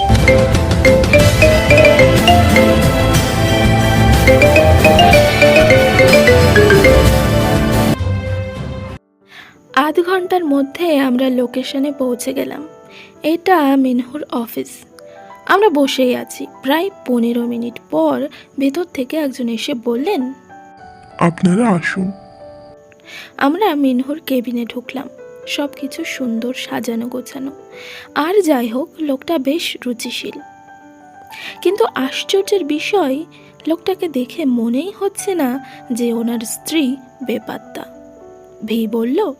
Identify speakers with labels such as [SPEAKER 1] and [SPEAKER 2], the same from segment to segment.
[SPEAKER 1] আধ ঘণ্টার মধ্যে আমরা লোকেশনে পৌঁছে গেলাম। এটা মিনহুর অফিস। আমরা বসেই আছি। প্রায় পনেরো মিনিট পর ভেতর থেকে একজন এসে বললেন
[SPEAKER 2] আপনারা আসুন।
[SPEAKER 1] আমরা মিনহুর কেবিনে ঢুকলাম। সব কিছু সুন্দর সাজানো গোছানো। আর যাই হোক লোকটা বেশ রুচিশীল। কিন্তু আশ্চর্যের বিষয় লোকটাকে দেখে মনেই হচ্ছে না যে ওনার স্ত্রী বেপাত্তা। ভি বলল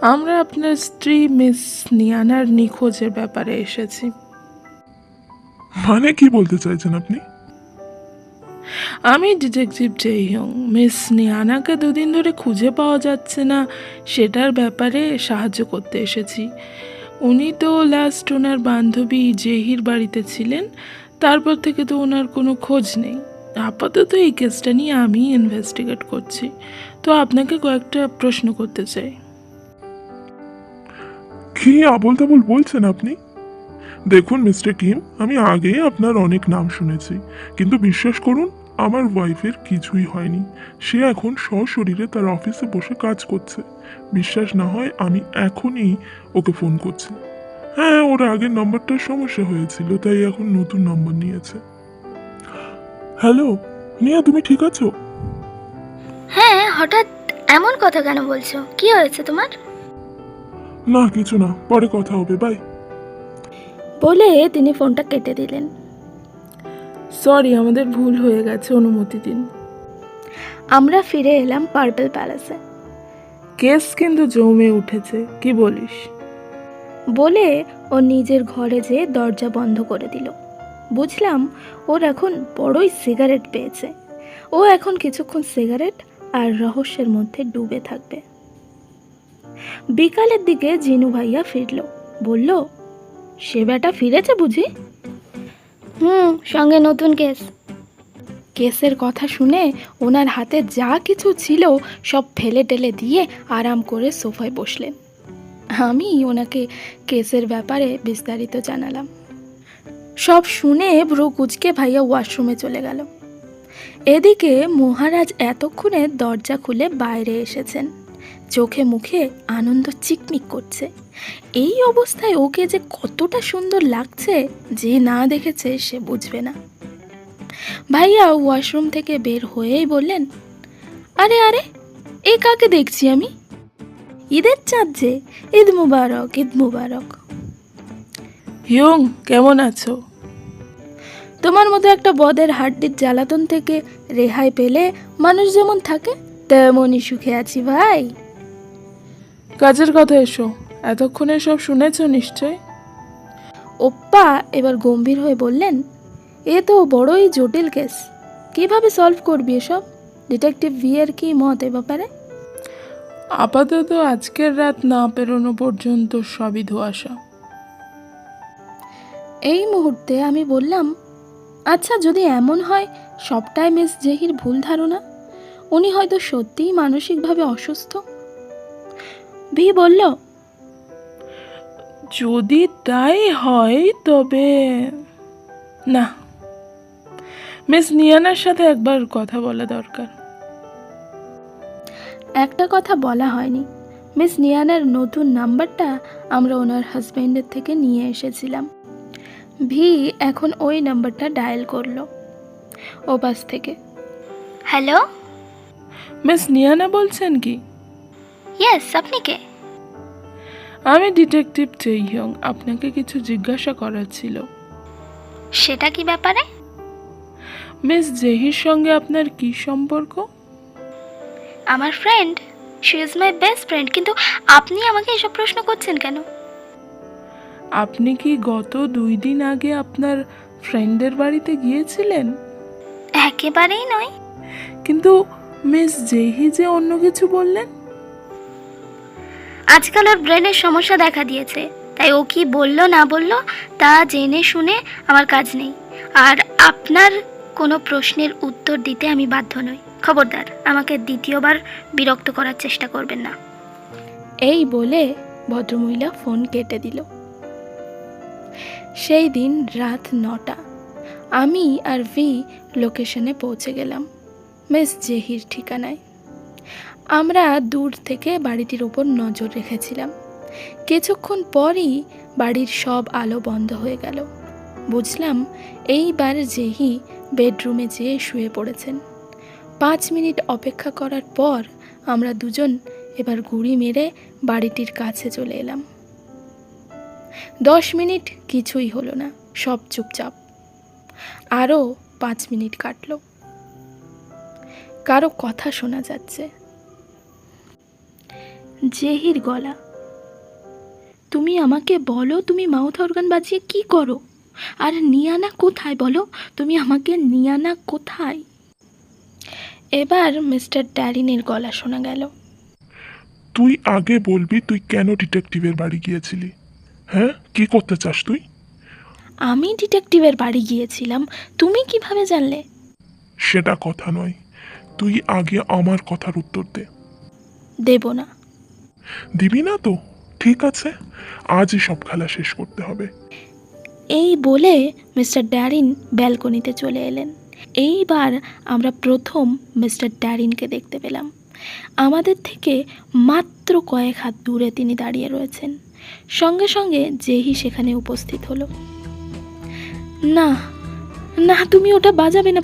[SPEAKER 3] আমরা আপনার স্ত্রী মিস নিয়ানার নিখোঁজের ব্যাপারে এসেছি।
[SPEAKER 2] মানে কি বলতে চাইছেন আপনি?
[SPEAKER 3] আমি ডিটেকটিভ জেই হং মিস নিয়ানাকে দুদিন ধরে খুঁজে পাওয়া যাচ্ছে না, সেটার ব্যাপারে সাহায্য করতে এসেছি। উনি তো লাস্ট ওনার বান্ধবী জেহির বাড়িতে ছিলেন, তারপর থেকে তো ওনার কোনো খোঁজ নেই। আপাতত এই কেসটা নিয়ে আমি ইনভেস্টিগেট করছি। তো আপনাকে কয়েকটা প্রশ্ন করতে চাই।
[SPEAKER 2] কি আবল তাবল বলছেন আপনি? দেখুন, মিস্টার কিম, আমি আগেই আপনার অনেক নাম শুনেছি, কিন্তু বিশ্বাস করুন আমার ওয়াইফের কিছুই হয়নি। সে এখন সশরীরে তার অফিসে বসে কাজ করছে। বিশ্বাস না হয় আমি এখনই ওকে ফোন করছি। হ্যাঁ ওর আগের নম্বরটার সমস্যা হয়েছিল তাই এখন নতুন নম্বর নিয়েছে। হ্যালো নিয়া তুমি ঠিক আছো?
[SPEAKER 4] হ্যাঁ হঠাৎ এমন কথা কেন বলছো? কি হয়েছে তোমার?
[SPEAKER 2] না কিছু না পরে কথা হবে বাই
[SPEAKER 1] বলে তিনি ফোনটা কেটে দিলেন।
[SPEAKER 3] সরি আমাদের ভুল হয়ে গেছে অনুমতি দিন।
[SPEAKER 1] আমরা ফিরে এলাম পার্পল প্যালেসে
[SPEAKER 3] কেস কিন্তু জমে উঠেছে কি বলিস?
[SPEAKER 1] বলে ও নিজের ঘরে যেয়ে দরজা বন্ধ করে দিল। বুঝলাম ওর এখন বড়ই সিগারেট পেয়েছে। ও এখন কিছুক্ষণ সিগারেট আর রহস্যের মধ্যে ডুবে থাকবে। বিকালের দিকে জিনু ভাইয়া ফিরল। বলল সে বেটা ফিরেছে বুঝি?
[SPEAKER 4] হুম, সঙ্গে নতুন কেস।
[SPEAKER 1] কেসের কথা শুনে ওনার হাতে যা কিছু ছিল সব ফেলে টেলে দিয়ে আরাম করে সোফায় বসলেন। আমি ওনাকে কেসের ব্যাপারে বিস্তারিত জানালাম। সব শুনে ভ্রু কুচকে ভাইয়া ওয়াশরুমে চলে গেল। এদিকে মহারাজ এতক্ষণে দরজা খুলে বাইরে এসেছেন। চোখে মুখে আনন্দ চিকমিক করছে। এই অবস্থায় ওকে যে কতটা সুন্দর লাগছে যে না দেখেছে সে বুঝবে না। ভাইয়া ওয়াশরুম থেকে বের হয়েই বললেন আরে আরে এ কাকে দেখছি আমি? ঈদের চাঁদ যে ঈদ মুবারক ঈদ মুবারক।
[SPEAKER 3] হিয়ং কেমন আছো?
[SPEAKER 1] তোমার মতো একটা বদের হাড্ডির জ্বালাতন থেকে রেহাই পেলে মানুষ যেমন থাকে তেমনই সুখে আছি ভাই।
[SPEAKER 3] কাজের কথা এসো। এতক্ষণে সব শুনেছো নিশ্চয়?
[SPEAKER 1] ওপ্পা এবার গম্ভীর হয়ে বললেন এ তো বড়ই জটিল কেস। কীভাবে সলভ করবি এসব? ডিটেকটিভ ভিয়ের কি মত এ ব্যাপারে?
[SPEAKER 3] আপাতত আজকের রাত না পেরোনো পর্যন্ত সবই ধোয়াশা।
[SPEAKER 1] এই মুহূর্তে আমি বললাম আচ্ছা যদি এমন হয় সবটাই মিস জেহির ভুল ধারণা। উনি হয়তো সত্যিই মানসিকভাবে অসুস্থ। ভি বলল
[SPEAKER 3] যদি তাই হয় তবে না। মিস নিয়ানার সাথে একবার কথা বলা দরকার।
[SPEAKER 1] একটা কথা বলা হয়নি। মিস নিয়ানার নতুন নাম্বারটা আমরা ওনার হাজব্যান্ডের থেকে নিয়ে এসেছিলাম। ভি এখন ওই নাম্বারটা ডায়াল করল ও পাশ থেকে।
[SPEAKER 4] হ্যালো?
[SPEAKER 3] মিস নিয়ানা বলছেন কি?
[SPEAKER 4] ইয়েস আপনি কে?
[SPEAKER 3] আমি ডিটেকটিভ চেইহং আপনাকে কিছু জিজ্ঞাসা করার ছিল।
[SPEAKER 4] সেটা কি ব্যাপারে?
[SPEAKER 3] মিস জেহির সঙ্গে আপনার কি সম্পর্ক?
[SPEAKER 4] আমার friend she is my best friend কিন্তু আপনি আমাকে এসব প্রশ্ন করছেন কেন?
[SPEAKER 3] আপনি কি গত দুই দিন আগে আপনার ফ্রেন্ডের বাড়িতে গিয়েছিলেন?
[SPEAKER 4] একেবারেই নয়।
[SPEAKER 3] কিন্তু মিস জেহি যে অন্য কিছু বললেন?
[SPEAKER 4] আজকাল ওর ব্রেনের সমস্যা দেখা দিয়েছে। তাই ও কি বলল না বলল, তা জেনে শুনে আমার কাজ নেই। আর আপনার কোনো প্রশ্নের উত্তর দিতে আমি বাধ্য নই। খবরদার, আমাকে দ্বিতীয়বার বিরক্ত করার চেষ্টা করবেন না।
[SPEAKER 1] এই বলে ভদ্রমহিলা ফোন কেটে দিল। সেই দিন রাত নটা, আমি আর ভি লোকেশনে পৌঁছে গেলাম। মিস জেহির ঠিকানায়। আমরা দূর থেকে বাড়িটির ওপর নজর রেখেছিলাম। কিছুক্ষণ পরই বাড়ির সব আলো বন্ধ হয়ে গেল। বুঝলাম এইবার জেহি বেডরুমে যেয়ে শুয়ে পড়েছেন। পাঁচ মিনিট অপেক্ষা করার পর আমরা দুজন এবার গুড়ি মেরে বাড়িটির কাছে চলে এলাম। দশ মিনিট কিছুই হলো না, সব চুপচাপ। আরও পাঁচ মিনিট কাটলো। কারও কথা শোনা যাচ্ছে। জেহির গলা। তুমি আমাকে বলো তুমি মাউথ অর্গান বাজিয়ে কি করো? আর নিয়ানা কোথায় বলো? তুমি আমাকে নিয়ানা কোথায়? এবার মিস্টার ড্যারিনের গলা শোনা গেল।
[SPEAKER 2] তুই আগে বলবি তুই কেন ডিটেকটিভের বাড়ি গিয়েছিলি? হ্যাঁ? কি করতে চাস তুই?
[SPEAKER 1] আমি ডিটেকটিভের বাড়ি গিয়েছিলাম। তুমি কীভাবে জানলে?
[SPEAKER 2] সেটা কথা নয়। তুই আগে আমার কথার উত্তর দে।
[SPEAKER 1] দেব না।
[SPEAKER 2] দিবি না তো? ঠিক আছে আজই সব খেলা শেষ করতে হবে।
[SPEAKER 1] এই বলে মিস্টার ড্যারিন ব্যালকনিতে চলে এলেন। এইবার আমরা প্রথম মিস্টার ড্যারিনকে দেখতে পেলাম। আমাদের থেকে মাত্র কয়েক হাত দূরে তিনি দাঁড়িয়ে রয়েছেন। সঙ্গে সঙ্গে জেহি সেখানে উপস্থিত হলো। না না তুমি ওটা বাজাবে না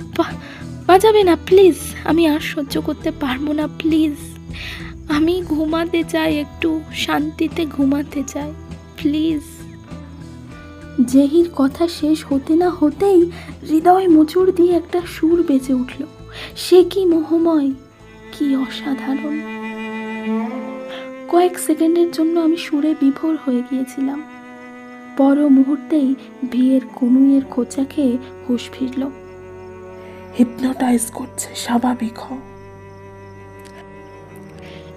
[SPEAKER 1] বাজাবে না, প্লিজ। আমি আর সহ্য করতে পারব না, প্লিজ। আমি ঘুমাতে চাই, একটু শান্তিতে ঘুমাতে চাই, প্লিজ। জেহির কথা শেষ হতে না হতেই হৃদয় মোচড় দিয়ে একটা সুর বেজে উঠল। সে কি মোহময়, কি অসাধারণ। কয়েক সেকেন্ডের জন্য আমি সুরে বিভোর হয়ে গিয়েছিলাম। পর মুহূর্তেই বিয়ের কনুইয়ের খোঁচা খেয়ে হুঁশ ফিরল।
[SPEAKER 3] হিপনোটাইজ করছে, স্বাভাবিক হ।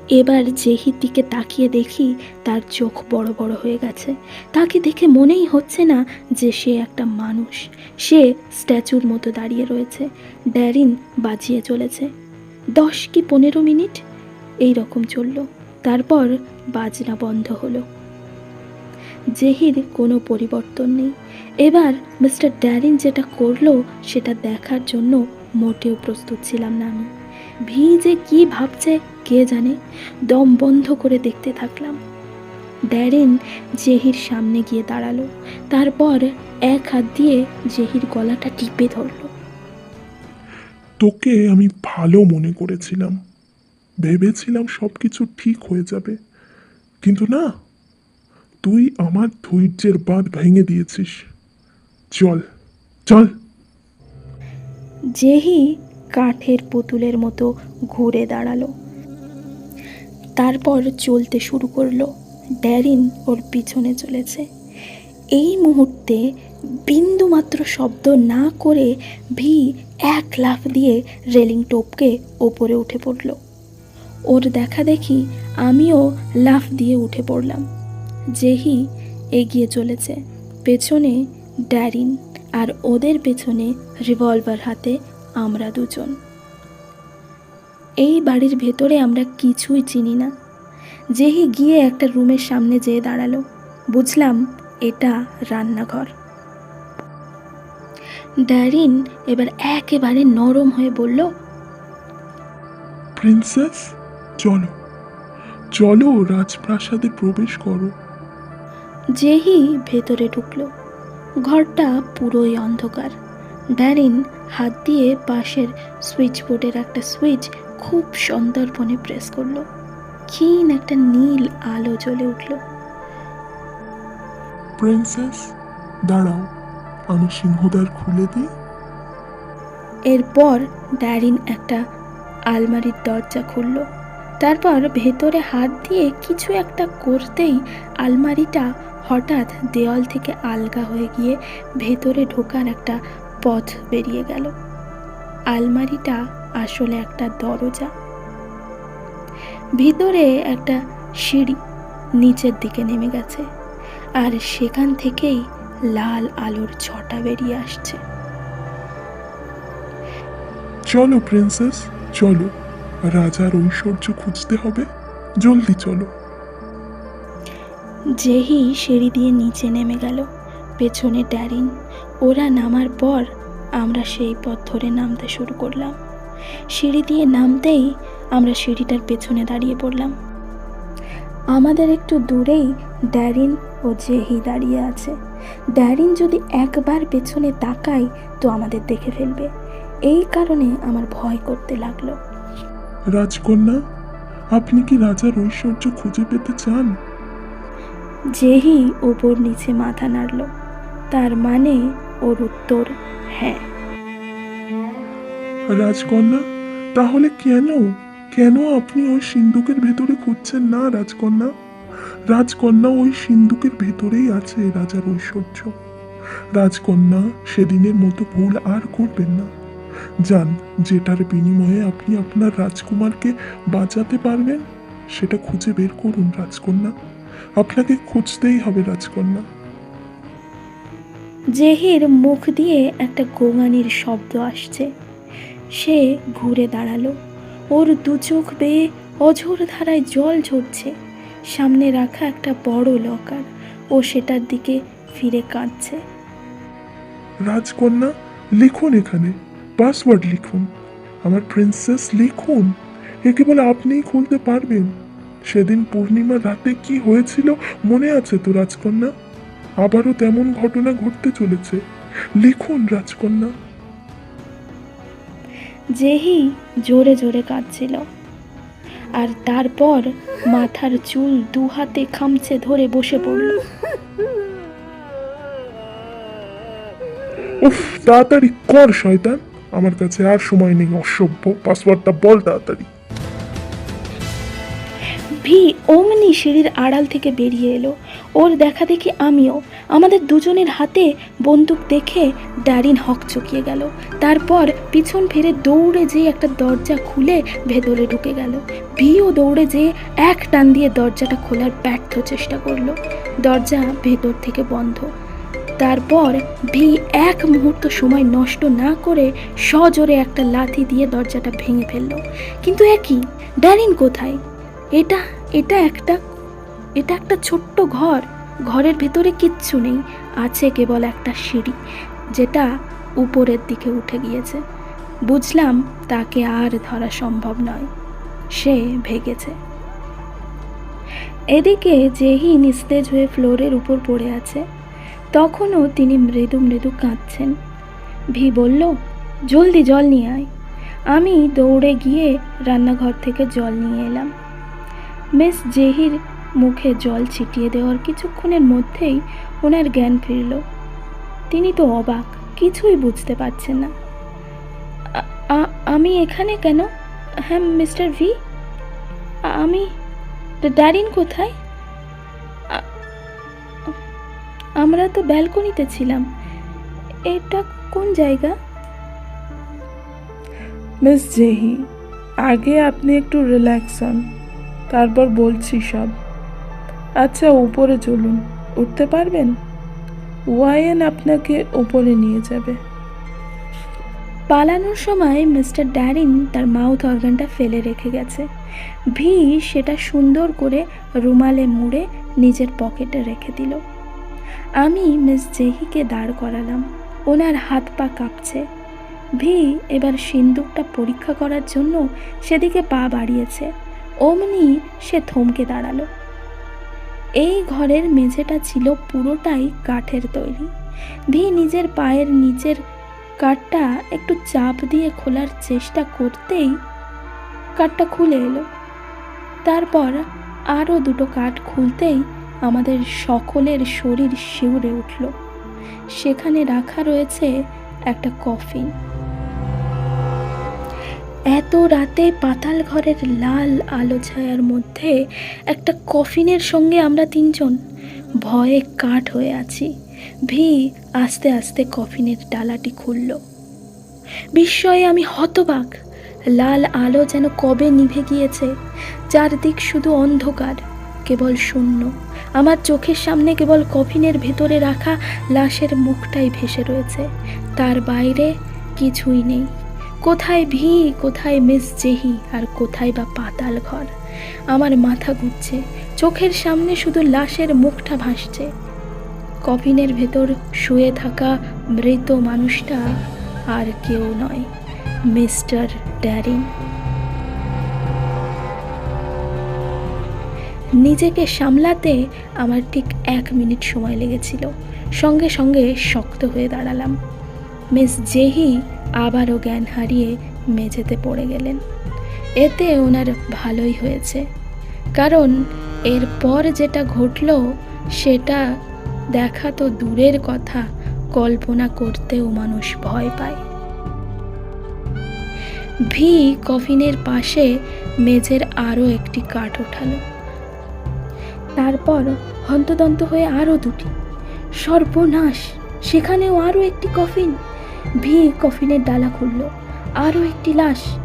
[SPEAKER 1] এবার জেহির দিকে তাকিয়ে দেখি তার চোখ বড় বড় হয়ে গেছে। তাকে দেখে মনেই হচ্ছে না যে সে একটা মানুষ। সে স্ট্যাচুর মতো দাঁড়িয়ে রয়েছে। ড্যারিন বাজিয়ে চলেছে। দশ কি পনেরো মিনিট? এই রকম চলল। তারপর বাজনা বন্ধ হলো। জেহির কোনো পরিবর্তন নেই। এবার মিস্টার ড্যারিন যেটা করল সেটা দেখার জন্য মোটেও প্রস্তুত ছিলাম না আমি। ভি যে কি ভাবছে কে জানে, দম বন্ধ করে দেখতে থাকলাম। ড্যারেন জেহির সামনে গিয়ে দাঁড়াল, তারপর এক হাত দিয়ে জেহির গলাটা টিপে ধরলো।
[SPEAKER 2] তোকে আমি ভালো মনে করেছিলাম। ভেবেছিলাম সব কিছু ঠিক হয়ে যাবে। কিন্তু না তুই আমার ধৈর্যের বাঁধ ভেঙে দিয়েছিস। চল চল।
[SPEAKER 1] জেহি কাঠের পুতুলের মতো ঘুরে দাঁড়াল। তারপর চলতে শুরু করল। ড্যারিন ওর পিছনে চলেছে। এই মুহূর্তে বিন্দুমাত্র শব্দ না করে ভি এক লাফ দিয়ে রেলিং টোপকে ওপরে উঠে পড়ল। ওর দেখা দেখি আমিও লাফ দিয়ে উঠে পড়লাম। জেহি এগিয়ে চলেছে। পেছনে ড্যারিন আর ওদের পেছনে রিভলভার হাতে আমরা দুজন। এই বাড়ির ভেতরে আমরা কিছুই চিনি না। যেহি গিয়ে একটা রুমের সামনে যেয়ে দাঁড়াল। বুঝলাম এটা রান্নাঘর। ড্যারিন এবার একেবারে নরম হয়ে বলল,
[SPEAKER 2] প্রিন্সেস, চলো। চলো রাজপ্রাসাদে প্রবেশ করো।
[SPEAKER 1] যেহি ভেতরে ঢুকলো। ঘরটা পুরোই অন্ধকার। ড্যারিন হাত দিয়ে পাশের সুইচ বোর্ডের একটা সুইচ খুব সন্দর্পণে প্রেস করল। ক্ষীণ একটা নীল আলো জ্বলে উঠল।
[SPEAKER 2] প্রিন্সেস দাঁড়াও আমি সিংহদ্বার খুলে দিই।
[SPEAKER 1] এরপর ড্যারিন একটা আলমারির দরজা খুলল। তারপর ভেতরে হাত দিয়ে কিছু একটা করতেই আলমারিটা হঠাৎ দেওয়াল থেকে আলগা হয়ে গিয়ে ভেতরে ঢোকার একটা পথ বেরিয়ে গেল। আলমারিটা আসলে একটা দরজা। ভিতরে একটা সিঁড়ি নিচের দিকে নেমে গেছে আর সেখান থেকেই লাল আলোর ছটা বেরিয়ে আসছে।
[SPEAKER 2] চলো, প্রিন্সেস, চলো। রাজার ঐশ্বর্য খুঁজতে হবে। জলদি চলো।
[SPEAKER 1] যেহি সিঁড়ি দিয়ে নিচে নেমে গেল, পেছনে ড্যারিন। ওরা নামার পর আমরা সেই পথ ধরে নামতে শুরু করলাম। সিঁড়ি দিয়ে নামতেই আমরা সিঁড়িটার পেছনে দাঁড়িয়ে পড়লাম। আমাদের একটু দূরেই ড্যারিন ও জেহি দাঁড়িয়ে আছে। ড্যারিন যদি একবার পেছনে তাকায় তো আমাদের দেখে ফেলবে। এই কারণে আমার ভয় করতে লাগল।
[SPEAKER 2] রাজকন্যা, আপনি কি রাজার ঐশ্বর্য খুঁজে পেতে চান?
[SPEAKER 1] জেহি ওপর নিচে মাথা নাড়ল। তার মানে ওর উত্তর হ্যাঁ।
[SPEAKER 2] রাজকন্যা, তাহলে কেন কেন আপনি ওই সিন্ধুকের ভেতরে খুঁজছেন না, রাজকন্যা? রাজকন্যা ওই সিন্ধুকের ভেতরেই আছে রাজার ঐশ্বর্য। রাজকন্যা, সেদিনের মতো ভুল আর করবেন না। যান, যেটার বিনিময়ে আপনি আপনার রাজকুমারকে বাঁচাতে পারবেন, সেটা খুঁজে বের করুন, রাজকন্যা। আপনাকে খুঁজতেই হবে রাজকন্যা।
[SPEAKER 1] জেহির মুখ দিয়ে একটা গোঙানির শব্দ আসছে। সে ঘুরে দাঁড়াল। ওর দু চোখ বেয়ে অঝোর ধারায় জল ঝরছে। সামনে রাখা একটা বড় লকার। ও সেটার দিকে ফিরে কাঁদছে।
[SPEAKER 2] রাজকন্যা লিখুন এখানে। পাসওয়ার্ড লিখুন। আমার প্রিন্সেস লিখুন। এ কেবল আপনিই খুলতে পারবেন। সেদিন পূর্ণিমার রাতে কি হয়েছিল মনে আছে তো রাজকন্যা? আবারও তেমন ঘটনা ঘটতে চলেছে। লিখুন রাজকন্যা।
[SPEAKER 1] জেহি জোরে জোরে কাঁদছিল আর তারপর মাথার চুল দু হাতে খামচে ধরে বসে পড়ল।
[SPEAKER 2] উফ তাড়াতাড়ি কর শয়তান। আমার কাছে আর সময় নেই অসভ্য পাসওয়ার্ডটা বল তাড়াতাড়ি।
[SPEAKER 1] ভি অমনি সিঁড়ির আড়াল থেকে বেরিয়ে এলো। ওর দেখা দেখি আমিও। আমাদের দুজনের হাতে বন্দুক দেখে ড্যারিন হক চকিয়ে গেল। তারপর পিছন ফিরে দৌড়ে যেয়ে একটা দরজা খুলে ভেতরে ঢুকে গেল। ভিও দৌড়ে যেয়ে এক টান দিয়ে দরজাটা খোলার ব্যর্থ চেষ্টা করল। দরজা ভেতর থেকে বন্ধ। তারপর ভি এক মুহূর্ত সময় নষ্ট না করে সজোরে একটা লাথি দিয়ে দরজাটা ভেঙে ফেলল। কিন্তু একই ড্যারিন কোথায়? এটা এটা একটা এটা একটা ছোট্ট ঘর। ঘরের ভেতরে কিচ্ছু নেই, আছে কেবল একটা সিঁড়ি, যেটা উপরের দিকে উঠে গিয়েছে। বুঝলাম তাকে আর ধরা সম্ভব নয়, সে ভেগেছে। এদিকে যেহি নিস্তেজ হয়ে ফ্লোরের উপর পড়ে আছে, তখনও তিনি মৃদু মৃদু কাঁদছেন। ভি বলল, জলদি জল নিয়ে আয়। আমি দৌড়ে গিয়ে রান্নাঘর থেকে জল নিয়ে এলাম। মিস জেহির মুখে জল ছিটিয়ে দেওয়ার কিছুক্ষণের মধ্যেই ওনার জ্ঞান ফিরল। তিনি তো অবাক, কিছুই বুঝতে পারছেন না। আমি এখানে কেন? হ্যাঁ মিস্টার ভি। আমি ড্যারিন কোথায়? আমরা তো ব্যালকনিতে ছিলাম। এটা কোন জায়গা?
[SPEAKER 3] মিস জেহি, আগে আপনি একটু রিল্যাক্স হন। তারপর বলছি সব। আচ্ছা উপরে চলুন। উঠতে পারবেন? ওয়াইন আপনাকে উপরে নিয়ে যাবে।
[SPEAKER 1] পালানোর সময় মিস্টার ড্যারিন তার মাউথ অর্গানটা ফেলে রেখে গেছে। ভি সেটা সুন্দর করে রুমালে মুড়ে নিজের পকেটে রেখে দিল। আমি মিস জেহিকে দাঁড় করালাম। ওনার হাত পা কাঁপছে। ভি এবার সিন্দুকটা পরীক্ষা করার জন্য সেদিকে পা বাড়িয়েছে। অমনি সে থমকে দাঁড়াল। এই ঘরের মেঝেটা ছিল পুরোটাই কাঠের তৈরি। ভি নিজের পায়ের নিচের কাঠটা একটু চাপ দিয়ে খোলার চেষ্টা করতেই কাঠটা খুলে এলো। তারপর আরও দুটো কাঠ খুলতেই আমাদের সকলের শরীর শিউরে উঠল। সেখানে রাখা রয়েছে একটা কফিন। এত রাতে পাতাল ঘরের লাল আলো ছায়ার মধ্যে একটা কফিনের সঙ্গে আমরা তিনজন ভয়ে কাঠ হয়ে আছি। ভি আস্তে আস্তে কফিনের ডালাটি খুলল। বিস্ময়ে আমি হতবাক। লাল আলো যেন কবে নিভে গিয়েছে চারদিক শুধু অন্ধকার, কেবল শূন্য। আমার চোখের সামনে কেবল কফিনের ভেতরে রাখা লাশের মুখটাই ভেসে রয়েছে। তার বাইরে কিছুই নেই। কোথায় ভি কোথায় মিস জেহি আর কোথায় বা পাতাল ঘর? আমার মাথা ঘুরছে, চোখের সামনে শুধু লাশের মুখটা ভাসছে। কফিনের ভেতর শুয়ে থাকা মৃত মানুষটা আর কেউ নয়, মিস্টার ড্যারিন। নিজেকে সামলাতে আমার ঠিক এক মিনিট সময় লেগেছিল। সঙ্গে সঙ্গে শক্ত হয়ে দাঁড়ালাম। মিস জেহি আবারও জ্ঞান হারিয়ে মেঝেতে পড়ে গেলেন। এতে ওনার ভালোই হয়েছে। কারণ এরপর যেটা ঘটল, সেটা দেখা তো দূরের কথা, কল্পনা করতেও মানুষ ভয় পায়। ভি কফিনের পাশে মেঝের আরও একটি কাঠ ওঠালো। তারপর হন্তদন্ত হয়ে আরও দুটি। সর্বনাশ, সেখানেও আরও একটি কফিন। ভি কফিনের ডালা খুলল। আরও একটি লাশ।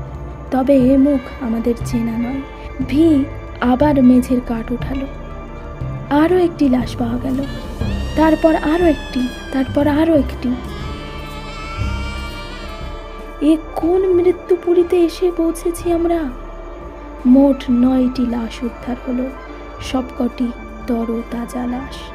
[SPEAKER 1] তবে এ মুখ আমাদের চেনা নয়। ভি আবার মেঝের কাঠ উঠালো। আরও একটি লাশ পাওয়া গেল। তারপর আরও একটি, তারপর আরও একটি। এ কোন মৃত্যুপুরীতে এসে পৌঁছেছি আমরা? মোট নয়টি লাশ উদ্ধার হলো। সবকটি তর তাজা লাশ।